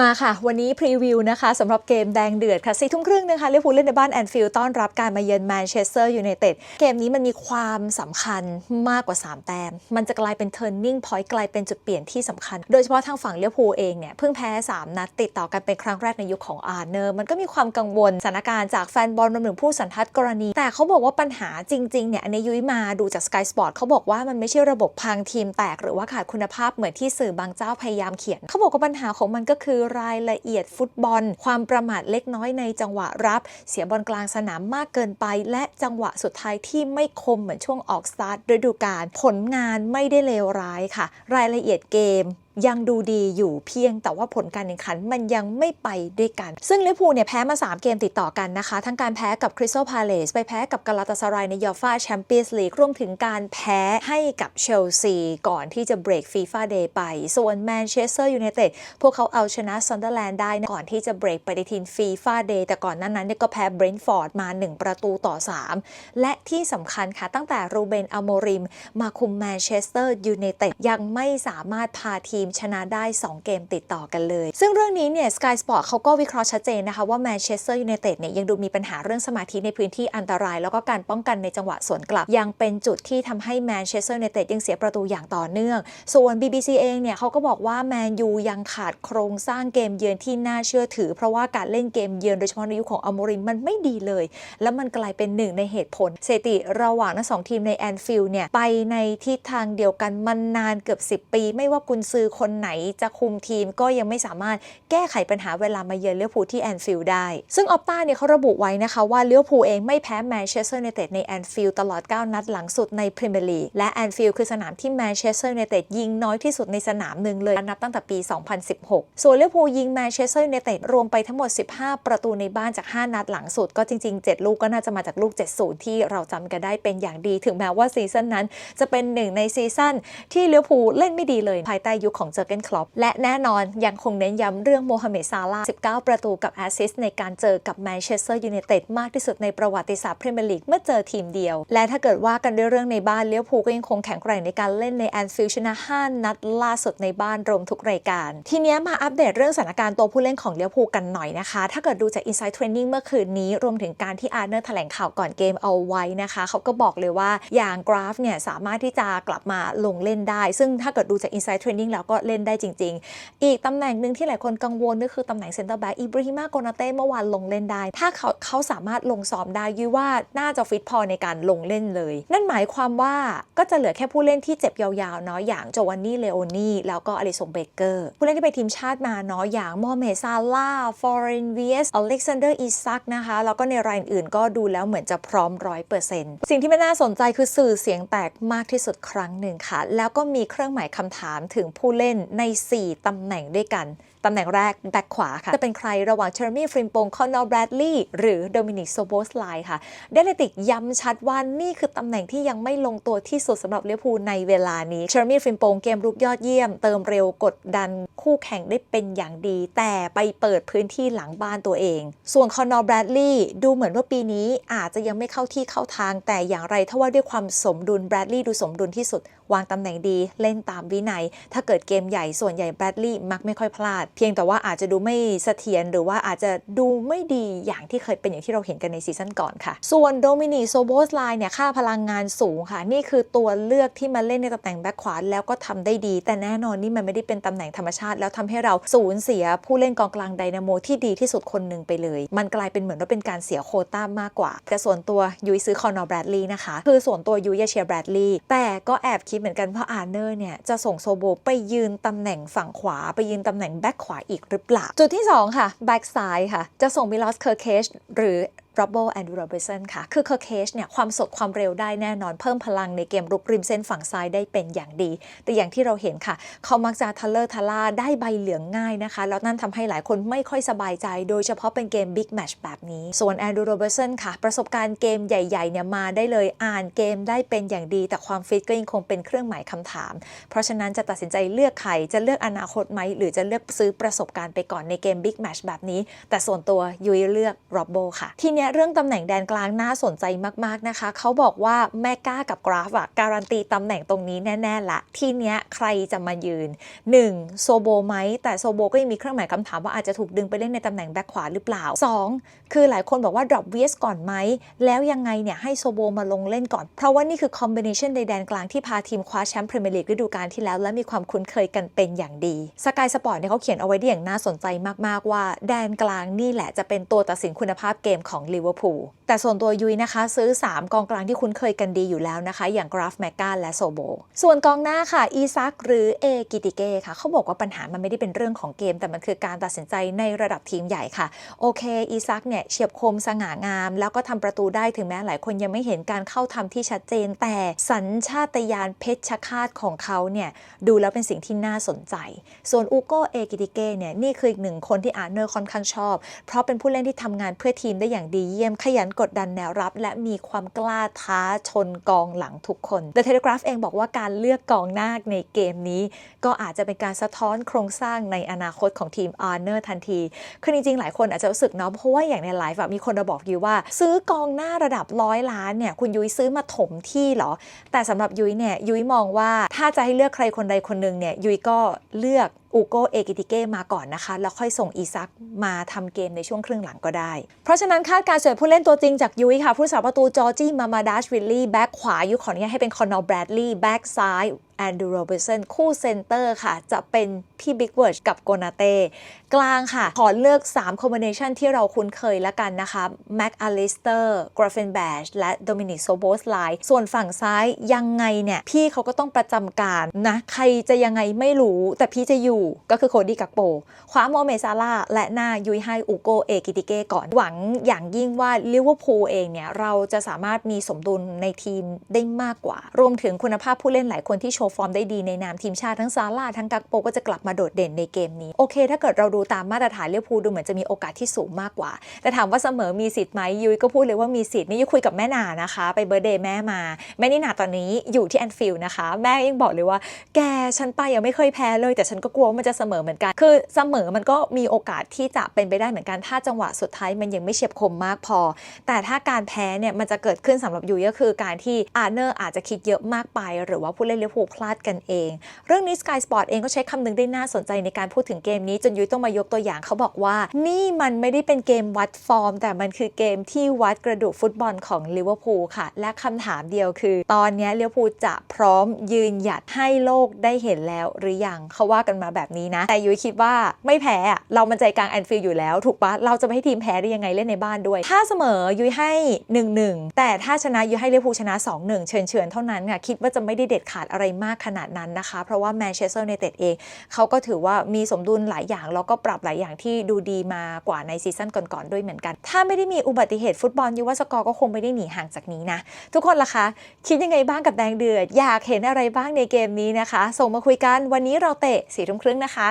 มาค่ะ วันนี้พรีวิวนะคะสำหรับเกมแดงเดือดค่ะสี่ทุ่มครึ่งนะคะลิเวอร์พูลเล่นในบ้านแอนฟิลด์ต้อนรับการมาเยือนแมนเชสเตอร์ยูไนเต็ดเกมนี้มันมีความสำคัญมากกว่า 3 แต้ม มันจะกลายเป็น turning point กลายเป็นจุดเปลี่ยนที่สำคัญ โดยเฉพาะทางฝั่งลิเวอร์พูลเองเนี่ยเพิ่งแพ้ 3 นัดติดต่อกันเป็นครั้งแรกในยุคของอาร์เนอร์มันก็มีความกังวลสถานการณ์จากแฟนบอลรวมถึงผู้สันทัดกรณี แต่เขาบอกว่าปัญหาจริงๆเนี่ยอันยุ้ยมาดูจาก Sky Sport เขาบอกว่ามันไม่ใช่ระบบพังทีมแตก หรือว่าขาดคุณภาพเหมือนที่สื่อบางเจ้าพยายามเขียนเขาบอกว่าปัญหาของมันก็คือรายละเอียดฟุตบอล ความประมาทเล็กน้อยในจังหวะรับ เสียบอลกลางสนามมากเกินไป และจังหวะสุดท้ายที่ไม่คมเหมือนช่วงออกสตาร์ทฤดูกาลผลงานไม่ได้เลวร้ายค่ะ รายละเอียดเกมยังดูดีอยู่เพียงแต่ว่าผลการแข่งขันมันยังไม่ไปด้วยกัน ซึ่งลิเวอร์พูลเนี่ยแพ้มา 3 เกมติดต่อกันนะคะ ทั้งการแพ้กับคริสตัลพาเลสไปแพ้กับกาลาตาซารายในยอฟาแชมเปี้ยนส์ลีกรวมถึงการแพ้ให้กับเชลซีก่อนที่จะเบรกฟีฟ่าเดย์ไป ส่วนแมนเชสเตอร์ยูไนเต็ดพวกเขาเอาชนะซันเดอร์แลนด์ได้ก่อนที่จะเบรกปฏิทินฟีฟ่าเดย์แต่ก่อนนั้นนั้นเนี่ยก็แพ้เบรนท์ฟอร์ดมา 1 ประตูต่อ 3 และที่สำคัญค่ะตั้งแต่รูเบนอโมริม มาคุมแมนเชสเตอร์ยูไนเต็ดยังไม่สามารถพาทีมชนะได้ 2 เกมติดต่อกันเลย ซึ่งเรื่องนี้เนี่ย Sky Sport เขาก็วิเคราะห์ชัดเจนนะคะว่าแมนเชสเตอร์ยูไนเต็ดเนี่ยยังดูมีปัญหาเรื่องสมาธิในพื้นที่อันตราย แล้วก็การป้องกันในจังหวะสวนกลับ ยังเป็นจุดที่ทำให้แมนเชสเตอร์ยูไนเต็ดยังเสียประตูอย่างต่อเนื่อง ส่วน BBC เองเนี่ยเขาก็บอกว่าแมนยูยังขาดโครงสร้างเกมเยือนที่น่าเชื่อถือ เพราะว่าการเล่นเกมเยือนโดยเฉพาะในยุคของอมริมมันไม่ดีเลย แล้วมันกลายเป็นหนึ่งในเหตุผลสถิติระหว่างทั้งสองทีมในแอนฟิลด์เนี่ยไปในทิศทางเดียวกันมันนานเกือบ 10 ปี ไม่ว่ากุนซือคนไหนจะคุมทีมก็ยังไม่สามารถแก้ไขปัญหาเวลามาเยือนเลี้ยวภูลที่แอนฟิลด์ได้ ซึ่งออปต้าเนี่ยเขาระบุไว้นะคะว่าเลี้ยวภูลเองไม่แพ้แมนเชสเตอร์ยูไนเต็ดในแอนฟิลด์ตลอด 9 นัดหลังสุดในพรีเมียร์ลีกและแอนฟิลด์คือสนามที่แมนเชสเตอร์ยูไนเต็ดยิงน้อยที่สุดในสนามหนึ่งเลยนับตั้งแต่ปี 2016 ส่วนเลี้ยวภูลยิงแมนเชสเตอร์ยูไนเต็ดรวมไปทั้งหมด 15 ประตูในบ้านจาก 5 นัดหลังสุดก็จริง ๆ 7 ลูกก็น่าจะมาจากลูก 70 ที่เราจำกันได้เป็นอย่างดี ถึงแม้ว่าซีซั่นนั้น จะเป็นหนึ่งในซีซั่นที่เลี้ยวภูเล่นไม่ดีเลยภายใต้ยุคของเจอร์เกนคลอปและแน่นอนยังคงเน้นย้ำเรื่องโมฮัมเหม็ดซาลาห์19 ประตูกับแอสซิสในการเจอกับแมนเชสเตอร์ยูไนเต็ดมากที่สุดในประวัติศาสตร์พรีเมียร์ลีกเมื่อเจอทีมเดียว และถ้าเกิดว่ากันด้วยเรื่องในบ้านเลี้ยวภูก็ยังคงแข็งแกร่งในการเล่นในแอนฟิลชนะ5นัดล่าสุดในบ้านรวมทุกรายการ ทีนี้มาอัปเดตเรื่องสถานการณ์ตัวผู้เล่นของเลี้ยวภูกันหน่อยนะคะ ถ้าเกิดดูจาก Inside Training เมื่อคืนนี้รวมถึงการที่อาร์เนอร์แถลงข่าวก่อนเกมเอาไว้นะคะเขาก็บอกเลยว่าอย่างกราฟเนี่ยสามารถที่จะกลับมาลงเล่นได้ ซึ่งถ้าเกิดดูจาก Inside Training แล้วกเล่นได้จริง ๆ อีกตำแหน่งหนึ่งที่หลายคนกังวลก็คือตำแหน่งเซนเตอร์แบ็กอิบราฮิมาโกนาเต้เมื่อวานลงเล่นได้ ถ้าเขาเขาสามารถลงซ้อมได้ยุ้ยว่าน่าจะฟิตพอในการลงเล่นเลย นั่นหมายความว่าก็จะเหลือแค่ผู้เล่นที่เจ็บยาวๆเนาะอย่างโจวานนี่เลโอนี่แล้วก็อลิสงเบเกอร์ผู้เล่นที่ไปทีมชาติมาเนาะอย่างโมเมซาล่าฟอร์เรนเวียสอเล็กซานเดอร์อิซักนะคะแล้วก็ในรายอื่นก็ดูแล้วเหมือนจะพร้อมร้อยเปอร์เซ็นต์สิ่งที่ไม่น่าสนใจคือสื่อเสียงแตกมากที่สุดครั้งหนึ่งค่ะ แล้วก็มีเครื่องหมายคำถามถึงผู้เล่นใน 4 ตำแหน่งด้วยกัน ตำแหน่งแรกแบ็คขวาค่ะ จะเป็นใครระหว่างเชอร์มี่ฟริมปงคอนอร์แบรดลีย์หรือโดมินิกโซโบสไลค่ะ เดลติกย้ำชัดว่านี่คือตำแหน่งที่ยังไม่ลงตัวที่สุดสำหรับเลี้ยวภูลในเวลานี้เชอร์มี่ฟริมปงเกมรุกยอดเยี่ยม เติมเร็วกดดันคู่แข่งได้เป็นอย่างดี แต่ไปเปิดพื้นที่หลังบ้านตัวเอง ส่วนคอนอร์แบรดลีย์ดูเหมือนว่าปีนี้อาจจะยังไม่เข้าที่เข้าทาง แต่อย่างไรถ้าว่าด้วยความสมดุลแบรดลีย์ดูสมดุลที่สุด วางตำแหน่งดี เล่นตามวินัย ถ้าเกิดเกมใหญ่ส่วนใหญ่แบรดลีย์มักไม่ค่อยพลาดเพียงแต่ว่าอาจจะดูไม่เสถียรหรือว่าอาจจะดูไม่ดีอย่างที่เคยเป็นอย่างที่เราเห็นกันในซีซั่นก่อนค่ะ ส่วนโดมินิโซโบสไลน์เนี่ยค่าพลังงานสูงค่ะ นี่คือตัวเลือกที่มาเล่นในตำแหน่งแบ็คขวาแล้วก็ทำได้ดี แต่แน่นอนนี่มันไม่ได้เป็นตำแหน่งธรรมชาติ แล้วทำให้เราสูญเสียผู้เล่นกองกลางไดนาโมที่ดีที่สุดคนหนึ่งไปเลย มันกลายเป็นเหมือนว่าเป็นการเสียโคต้ามากกว่าแต่ส่วนตัวยุ้ยซื้อคอนอร์แบรดลีย์นะคะ คือส่วนตัวยุ้ยจะเชียร์แบรดลีย์แต่ก็แอบคิดเหมือนกันว่าอาร์เนอร์เนี่ยจะส่งโซโบไปยืนตำแหน่งฝั่งขวาไปยืนตำแหน่งแบ็คขวาอีกหรือเปล่า จุดที่ 2 ค่ะแบ็กซ้ายค่ะ จะส่งมิลอสเคอร์เคชหรือ r o b b l e and Robertson ค่ะ คือเคอร์เคชเนี่ย ความสดความเร็วได้แน่นอน เพิ่มพลังในเกมรุกริมเส้นฝั่งซ้ายได้เป็นอย่างดี แต่อย่างที่เราเห็นค่ะ เขามักจะทัลเลอร์ทาล่าได้ใบเหลืองง่ายนะคะ แล้วนั่นทำให้หลายคนไม่ค่อยสบายใจ โดยเฉพาะเป็นเกมบิ๊กแมชแบบนี้ ส่วนแอนดรูโรเบอร์สันค่ะ ประสบการณ์เกมใหญ่ๆเนี่ยมาได้เลย อ่านเกมได้เป็นอย่างดี แต่ความฟิตก็ยังคงเป็นเครื่องหมายคำถาม เพราะฉะนั้นจะตัดสินใจเลือกใคร จะเลือกอนาคตไหม หรือจะเลือกซื้อประสบการณ์ไปก่อนในเกมบิ๊กแมชแบบนี้ แต่ส่วนตัวยุ้ยเลือกโรบโบค่ะ ทีนี้นี้เรื่องตำแหน่งแดนกลางน่าสนใจมากๆนะคะ เขาบอกว่าแมกกากับกราฟอะการันตีตำแหน่งตรงนี้แน่ๆละที่เนี้ยใครจะมายืน 1. โซโบไหมแต่โซโบก็ยังมีเครื่องหมายคำถามว่าอาจจะถูกดึงไปเล่นในตำแหน่งแบ็คขวาหรือเปล่า 2. คือหลายคนบอกว่า drop v s ก่อนไหม แล้วยังไงเนี่ยให้โซโบมาลงเล่นก่อน เพราะว่านี่คือคอมบิเนชันในแดนกลางที่พาทีมคว้าแชมป์พรีเมียร์ลีกฤดูกาลที่แล้ว และมีความคุ้นเคยกันเป็นอย่างดีสกายสปอร์ตเนี่ยเขาเขียนเอาไว้ได้อย่างน่าสนใจมากๆว่าแดนกลางนี่แหละจะเป็นตัวตัดสินคุณภาพเกมของลิเวอร์พูลแต่ส่วนตัวยุ้ยนะคะซื้อ 3 กองกลางที่คุ้นเคยกันดีอยู่แล้วนะคะ อย่างกราฟแมกกาและโซโบ ส่วนกองหน้าค่ะ อีซักหรือเอกิติเก้ค่ะ เขาบอกว่าปัญหามันไม่ได้เป็นเรื่องของเกม แต่มันคือการตัดสินใจในระดับทีมใหญ่ค่ะ โอเค อีซักเนี่ยเฉียบคมสง่างาม แล้วก็ทำประตูได้ถึงแม้หลายคนยังไม่เห็นการเข้าทำที่ชัดเจน แต่สัญชาตญาณเพชรฆาตของเขาเนี่ยดูแล้วเป็นสิ่งที่น่าสนใจ ส่วนอูโกเอกิติเก้เนี่ยนี่คืออีกหนึ่งคนที่อาร์เนอร์ค่อนข้างชอบ เพราะเป็นผู้เล่นที่ทำงานเพื่อทีมได้อย่างดีเยี่ยม ขยันกดดันแนวรับ และมีความกล้าท้าชนกองหลังทุกคน The Telegraph เองบอกว่าการเลือกกองหน้าในเกมนี้ ก็อาจจะเป็นการสะท้อนโครงสร้างในอนาคตของทีมอาร์เนอร์ทันที คือจริงๆ หลายคนอาจจะรู้สึกเนาะเพราะว่าอย่างในไลฟ์มีคนมาบอกยุ้ยว่า ซื้อกองหน้าระดับร้อยล้านเนี่ยคุณยุ้ยซื้อมาถมที่เหรอ แต่สำหรับยุ้ยเนี่ยยุ้ยมองว่าถ้าจะให้เลือกใครคนใดคนหนึ่งเนี่ยยุ้ยก็เลือก อูโกเอกิติเก้มาก่อนนะคะ แล้วค่อยส่งอีซักมาทำเกมในช่วงครึ่งหลังก็ได้ เพราะฉะนั้นคาดการณ์เสวยผู้เล่นตัวจริงจากยุ้ยค่ะ ผู้สาประตูจอร์จี้มามาดัชวิลลี่แบ็กขวายุคขออนุญาตให้เป็นคอนนอร์แบรดลีย์แบ็กซ้าย แอนดูโรเบสันคู่เซนเตอร์ค่ะ จะเป็นพี่บิ๊กเวิร์ชกับโกนาเต้กลางค่ะ ขอเลือก 3 คอมบิเนชันที่เราคุ้นเคยแล้วกันนะคะแม็กอลิสเตอร์กราฟเฟนแบชและโดมินิกโซโบสไลส่วนฝั่งซ้ายยังไงเนี่ย พี่เขาก็ต้องประจำการนะ ใครจะยังไงไม่รู้ แต่พี่จะอยู่ก็คือโคดี้กักโปคว้าโมเมซาลาและหน้ายุยให้อูโกเอกิติเก้ก่อนหวังอย่างยิ่งว่าลิเวอร์พูลเองเนี่ย เราจะสามารถมีสมดุลในทีมได้มากกว่า รวมถึงคุณภาพผู้เล่นหลายคนที่โชว์ฟอร์มได้ดีในนามทีมชาติทั้งซาลาทั้งกักโปก็จะกลับมาโดดเด่นในเกมนี้ โอเค ถ้าเกิดเราดูตามมาตรฐานลิเวพูดูเหมือนจะมีโอกาสที่สูงมากกว่า แต่ถามว่าเสมอมีสิทธิ์ไหมยุ้ยก็พูดเลยว่ามีสิทธิ์นี่ยุ้ยคุยกับแม่นานะคะ ไปเบอร์เดย์แม่มา แม่นี่นาตอนนี้อยู่ที่แอนฟิลด์นะคะ แม่ยังบอกเลยว่า แกฉันไปยังไม่เคยแพ้เลย แต่ฉันก็กลัวว่ามันจะเสมอเหมือนกัน คือเสมอมันก็มีโอกาสที่จะเป็นไปได้เหมือนกันถ้าจังหวะสุดท้ายมันยังไม่เฉียบคมมากพอ แต่ถ้าการแพ้เนี่ยมันจะเกิดขึ้นสำหรับยุ้ยก็คือการที่อาร์เนอร์อาจจะคิดเยอะมากไป หรือว่าผู้เล่นลิเวพลลาดกันเอง เรื่องนี้ Sky Sport เองก็ใช้คำหนึงได้น่าสนใจในการพูดถึงเกมนี้ จนยุ้ยต้องมายกตัวอย่างเขาบอกว่า นี่มันไม่ได้เป็นเกมวัดฟอร์ม แต่มันคือเกมที่วัดกระดูกฟุตบอลของลิเวอร์พูลค่ะ และคำถามเดียวคือ ตอนนี้ลิเวอร์พูลจะพร้อมยืนหยัดให้โลกได้เห็นแล้วหรือยังเขาว่ากันมาแบบนี้นะ แต่ยุ้ยคิดว่าไม่แพ้เรามันใจกลางแอนฟิลด์อยู่แล้วถูกปะเราจะไม่ให้ทีมแพ้ได้ยังไงเล่นในบ้านด้วย ถ้าเสมอยุ้ยให้ 1-1 แต่ถ้าชนะยุ้ยให้ลิเวอร์พูลชนะ 2-1เฉือนเฉือนเท่านั้นค่ะคิดว่าจะไม่ได้เด็ดขาดอะไรมากขนาดนั้นนะคะ เพราะว่าแมนเชสเตอร์ u n นเต็ดเองเขาก็ถือว่ามีสมดุลหลายอย่าง แล้วก็ปรับหลายอย่างที่ดูดีมากว่าในซีซั่นก่อนๆด้วยเหมือนกัน ถ้าไม่ได้มีอุบัติเหตุฟุตบอลยูว่าสกอร์ก็คงไม่ได้หนีห่างจากนี้นะ ทุกคนล่ะคะคิดยังไงบ้างกับแดงเดือด อยากเห็นอะไรบ้างในเกมนี้นะคะ ส่งมาคุยกันวันนี้เราเตะสี่ทุ่มครึ่งนะคะ